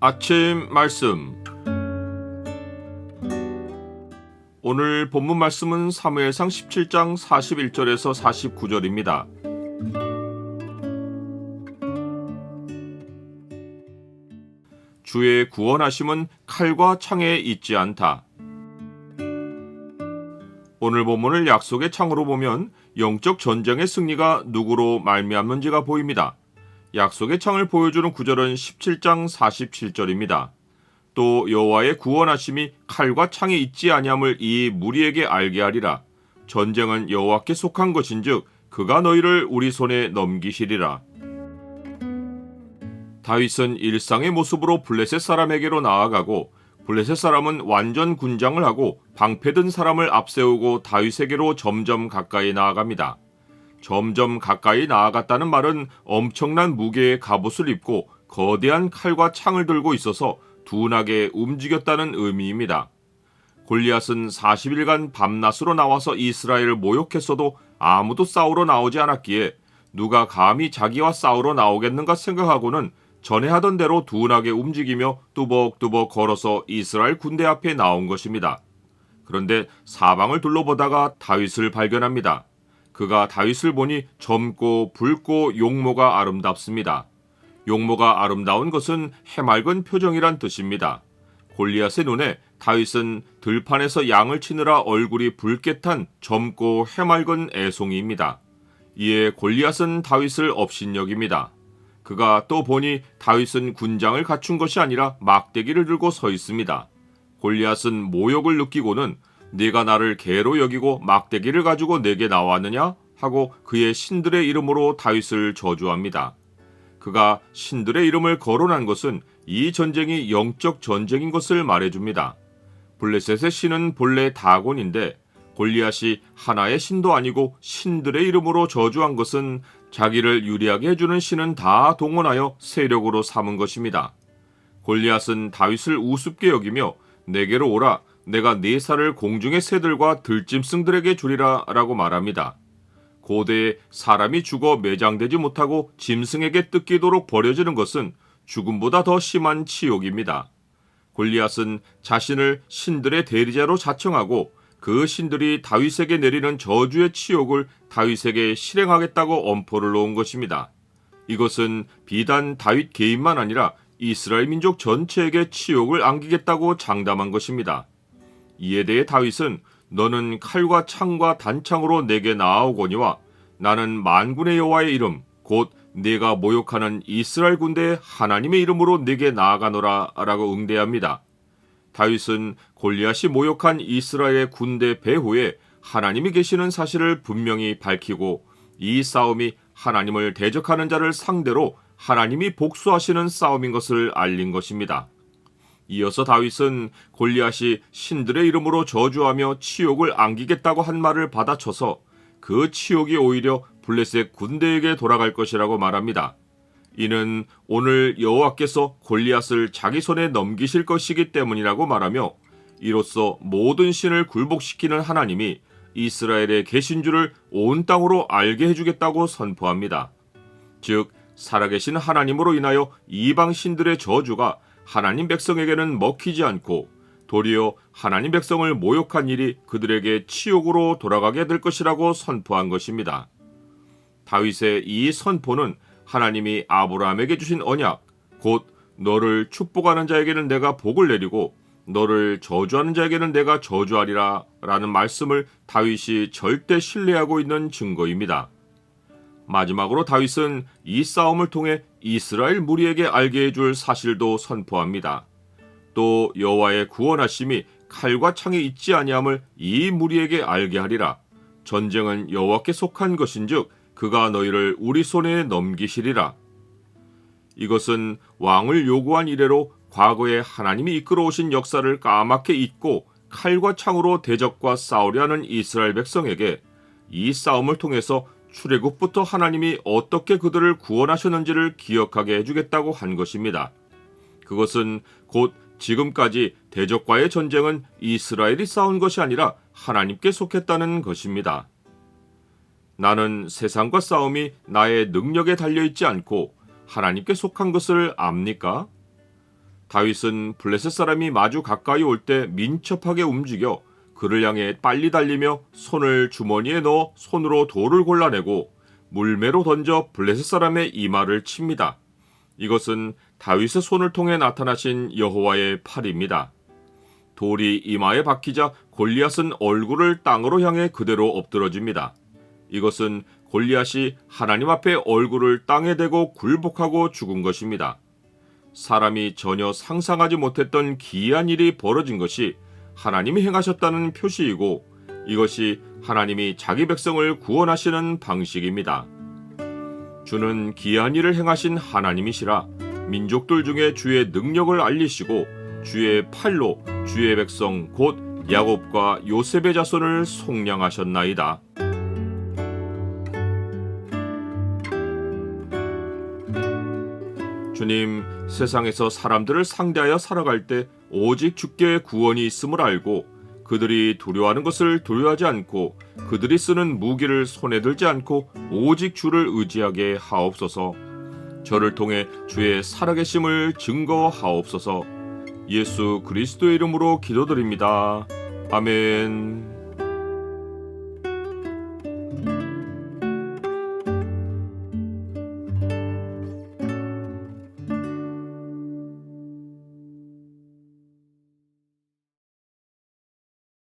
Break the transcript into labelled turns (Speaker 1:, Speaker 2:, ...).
Speaker 1: 아침 말씀 오늘 본문 말씀은 사무엘상 17장 41절에서 49절입니다. 주의 구원하심은 칼과 창에 있지 않다. 오늘 본문을 약속의 창으로 보면 영적 전쟁의 승리가 누구로 말미암는지가 보입니다. 약속의 창을 보여주는 구절은 17장 47절입니다. 또 여호와의 구원하심이 칼과 창에 있지 아니함을 이 무리에게 알게 하리라. 전쟁은 여호와께 속한 것인즉 그가 너희를 우리 손에 넘기시리라. 다윗은 일상의 모습으로 블레셋 사람에게로 나아가고 블레셋 사람은 완전 군장을 하고 방패든 사람을 앞세우고 다윗에게로 점점 가까이 나아갑니다. 점점 가까이 나아갔다는 말은 엄청난 무게의 갑옷을 입고 거대한 칼과 창을 들고 있어서 둔하게 움직였다는 의미입니다. 골리앗은 40일간 밤낮으로 나와서 이스라엘을 모욕했어도 아무도 싸우러 나오지 않았기에 누가 감히 자기와 싸우러 나오겠는가 생각하고는 전에 하던 대로 둔하게 움직이며 뚜벅뚜벅 걸어서 이스라엘 군대 앞에 나온 것입니다. 그런데 사방을 둘러보다가 다윗을 발견합니다. 그가 다윗을 보니 젊고 붉고 용모가 아름답습니다. 용모가 아름다운 것은 해맑은 표정이란 뜻입니다. 골리앗의 눈에 다윗은 들판에서 양을 치느라 얼굴이 붉게 탄 젊고 해맑은 애송이입니다. 이에 골리앗은 다윗을 업신여깁니다. 그가 또 보니 다윗은 군장을 갖춘 것이 아니라 막대기를 들고 서 있습니다. 골리앗은 모욕을 느끼고는 네가 나를 개로 여기고 막대기를 가지고 내게 나왔느냐 하고 그의 신들의 이름으로 다윗을 저주합니다. 그가 신들의 이름을 거론한 것은 이 전쟁이 영적 전쟁인 것을 말해줍니다. 블레셋의 신은 본래 다곤인데 골리앗이 하나의 신도 아니고 신들의 이름으로 저주한 것은 자기를 유리하게 해주는 신은 다 동원하여 세력으로 삼은 것입니다. 골리앗은 다윗을 우습게 여기며 내게로 오라 내가 네 살을 공중의 새들과 들짐승들에게 주리라 라고 말합니다. 고대에 사람이 죽어 매장되지 못하고 짐승에게 뜯기도록 버려지는 것은 죽음보다 더 심한 치욕입니다. 골리앗은 자신을 신들의 대리자로 자청하고 그 신들이 다윗에게 내리는 저주의 치욕을 다윗에게 실행하겠다고 엄포를 놓은 것입니다. 이것은 비단 다윗 개인만 아니라 이스라엘 민족 전체에게 치욕을 안기겠다고 장담한 것입니다. 이에 대해 다윗은 너는 칼과 창과 단창으로 내게 나아오거니와 나는 만군의 여호와의 이름 곧 네가 모욕하는 이스라엘 군대의 하나님의 이름으로 네게 나아가노라라고 응대합니다. 다윗은 골리앗이 모욕한 이스라엘의 군대 배후에 하나님이 계시는 사실을 분명히 밝히고 이 싸움이 하나님을 대적하는 자를 상대로 하나님이 복수하시는 싸움인 것을 알린 것입니다. 이어서 다윗은 골리앗이 신들의 이름으로 저주하며 치욕을 안기겠다고 한 말을 받아쳐서 그 치욕이 오히려 블레셋 군대에게 돌아갈 것이라고 말합니다. 이는 오늘 여호와께서 골리앗을 자기 손에 넘기실 것이기 때문이라고 말하며 이로써 모든 신을 굴복시키는 하나님이 이스라엘에 계신 줄을 온 땅으로 알게 해주겠다고 선포합니다. 즉 살아계신 하나님으로 인하여 이방 신들의 저주가 하나님 백성에게는 먹히지 않고 도리어 하나님 백성을 모욕한 일이 그들에게 치욕으로 돌아가게 될 것이라고 선포한 것입니다. 다윗의 이 선포는 하나님이 아브라함에게 주신 언약, 곧 너를 축복하는 자에게는 내가 복을 내리고 너를 저주하는 자에게는 내가 저주하리라 라는 말씀을 다윗이 절대 신뢰하고 있는 증거입니다. 마지막으로 다윗은 이 싸움을 통해 이스라엘 무리에게 알게 해줄 사실도 선포합니다. 또 여호와의 구원하심이 칼과 창에 있지 아니함을 이 무리에게 알게 하리라. 전쟁은 여호와께 속한 것인즉 그가 너희를 우리 손에 넘기시리라. 이것은 왕을 요구한 이래로 과거에 하나님이 이끌어 오신 역사를 까맣게 잊고 칼과 창으로 대적과 싸우려 하는 이스라엘 백성에게 이 싸움을 통해서 출애굽부터 하나님이 어떻게 그들을 구원하셨는지를 기억하게 해주겠다고 한 것입니다. 그것은 곧 지금까지 대적과의 전쟁은 이스라엘이 싸운 것이 아니라 하나님께 속했다는 것입니다. 나는 세상과 싸움이 나의 능력에 달려있지 않고 하나님께 속한 것을 압니까? 다윗은 블레셋 사람이 마주 가까이 올 때 민첩하게 움직여 그를 향해 빨리 달리며 손을 주머니에 넣어 손으로 돌을 골라내고 물매로 던져 블레셋 사람의 이마를 칩니다. 이것은 다윗의 손을 통해 나타나신 여호와의 팔입니다. 돌이 이마에 박히자 골리앗은 얼굴을 땅으로 향해 그대로 엎드러집니다. 이것은 골리앗이 하나님 앞에 얼굴을 땅에 대고 굴복하고 죽은 것입니다. 사람이 전혀 상상하지 못했던 기이한 일이 벌어진 것이 하나님이 행하셨다는 표시이고 이것이 하나님이 자기 백성을 구원하시는 방식입니다. 주는 기이한 일을 행하신 하나님이시라 민족들 중에 주의 능력을 알리시고 주의 팔로 주의 백성 곧 야곱과 요셉의 자손을 속량하셨나이다. 주님, 세상에서 사람들을 상대하여 살아갈 때 오직 주께 구원이 있음을 알고 그들이 두려워하는 것을 두려워하지 않고 그들이 쓰는 무기를 손에 들지 않고 오직 주를 의지하게 하옵소서. 저를 통해 주의 살아계심을 증거하옵소서. 예수 그리스도의 이름으로 기도드립니다. 아멘.